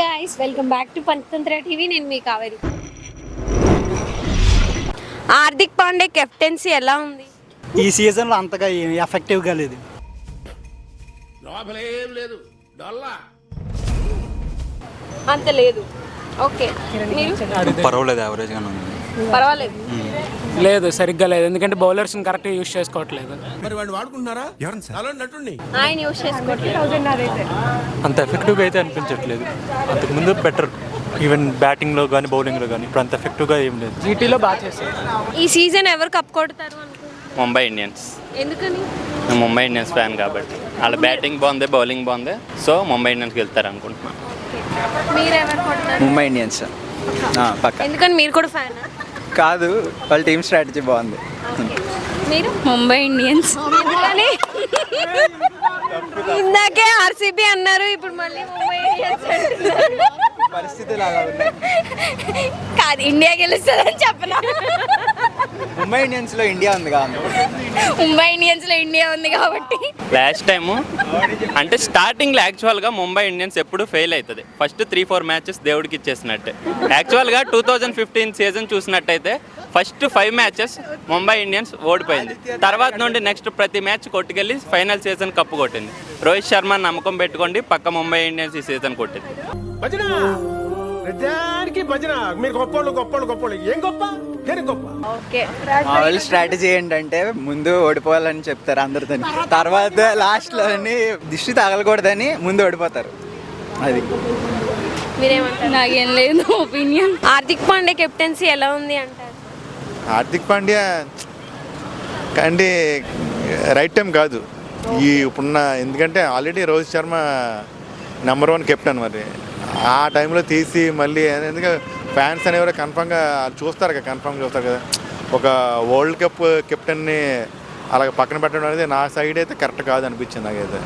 Guys welcome back to Panchatantra TV నేను మీ Kaveri. Hardik Pandey captaincy ఎలా ఉంది? ఈ సీజన్లో అంతగా ఏమి ఎఫెక్టివ్గా లేదు లోపలేం లేదు. అంత లేదు. ఓకే మీరు? పర్వాలేదు యావరేజ్గానే ఉంది. పర్వాలేదు. లేదు సరిగ్గా లేదు. ఎందుకంటే బౌలర్స్ని కరెక్ట్గా యూజ్ చేసుకోవట్లేదు. మరి వాడిని వాడుకుంటున్నారా? అలా నటుండి ఆయన యూస్ చేసుకోవట్లేదు. అంత ఎఫెక్టివ్గా అయితే అనిపించట్లేదు. అంతకుముందు బెటర్ ఈవెన్ బ్యాటింగ్లో కానీ బౌలింగ్లో కానీ ఇప్పుడు అంత ఎఫెక్టివ్గా ఏం లేదు. జీటీలో బాగా చేస్తారు ఈ సీజన్ ఎవరు కప్ కొడతారు అనుకుంటున్నారు? ముంబై ఇండియన్స్. ఎందుకని? నేను ముంబై ఇండియన్స్ ఫ్యాన్ కాబట్టి. వాళ్ళ బ్యాటింగ్ బాగుంది బౌలింగ్ బాగుంది. సో ముంబై ఇండియన్స్కి వెళ్తారు అనుకుంటున్నాను. మీరు ఎవరు కొడతారు? ముంబై ఇండియన్స్. ఆ, పక్క. ఎందుకని మీరు కూడా ఫ్యాన్ కాదు వాళ్ళ టీమ్ స్ట్రాటజీ బాగుంది. మీరు? ముంబై ఇండియన్స్. ఇందాకే ఆర్సీబీ అన్నారు ఇప్పుడు మళ్ళీ ముంబై ఇండియన్స్. కాదు ఇండియా గెలుస్తుందని చెప్పనా. ముంబై ఇండియన్స్లో ఇండియా ఉంది కదా ముంబై ఇండియన్స్లో ఇండియా ఉంది కాబట్టి. లాస్ట్ టైము అంటే స్టార్టింగ్లో యాక్చువల్గా ముంబై ఇండియన్స్ ఎప్పుడు ఫెయిల్ అవుతుంది. ఫస్ట్ త్రీ ఫోర్ మ్యాచెస్ దేవుడికి ఇచ్చేసినట్టే. యాక్చువల్గా టూ థౌజండ్ ఫిఫ్టీన్ సీజన్ చూసినట్టయితే first five matches Mumbai Indians ఓడిపోయింది. తర్వాత నుండి నెక్స్ట్ ప్రతి మ్యాచ్ కొట్టుకెళ్ళి ఫైనల్ సీజన్ కప్పు కొట్టింది. రోహిత్ శర్మ నమ్మకం పెట్టుకోండి పక్క ముంబై ఇండియన్స్ ఈ సీజన్ కొట్టింది. ప్రతిదానికి భజన. మీరు గొప్పోళ్ళు గొప్పోళ్ళు గొప్పోళ్ళు. ఏం గొప్ప? దేని గొప్ప? ఓకే. మా వాళ్ళ స్ట్రాటజీ ఏంటంటే ముందు ఓడిపోవాలని చెప్తారు అందరితో తర్వాత లాస్ట్లోని దిష్టి తగలకూడదని ముందు ఓడిపోతారు. అది. మీరేమంటారు? నాకేం లేదు ఒపీనియన్. హార్దిక్ పాండే కెప్టెన్సీ ఎలా ఉంది అంటారు? హార్దిక్ పాండ్యా అంటే రైట్ టైం కాదు. ఈ ఇప్పుడున్న ఎందుకంటే already Rohit Sharma number one captain మరి. ఆ టైంలో తీసి మళ్ళీ ఎందుకంటే ఫ్యాన్స్ అనేవారు కన్ఫామ్గా చూస్తారు కదా కన్ఫామ్ చూస్తారు కదా. ఒక వరల్డ్ కప్ కెప్టెన్ని అలాగ పక్కన పెట్టడం అనేది నా సైడ్ అయితే కరెక్ట్ కాదు అనిపించింది నాకైతే.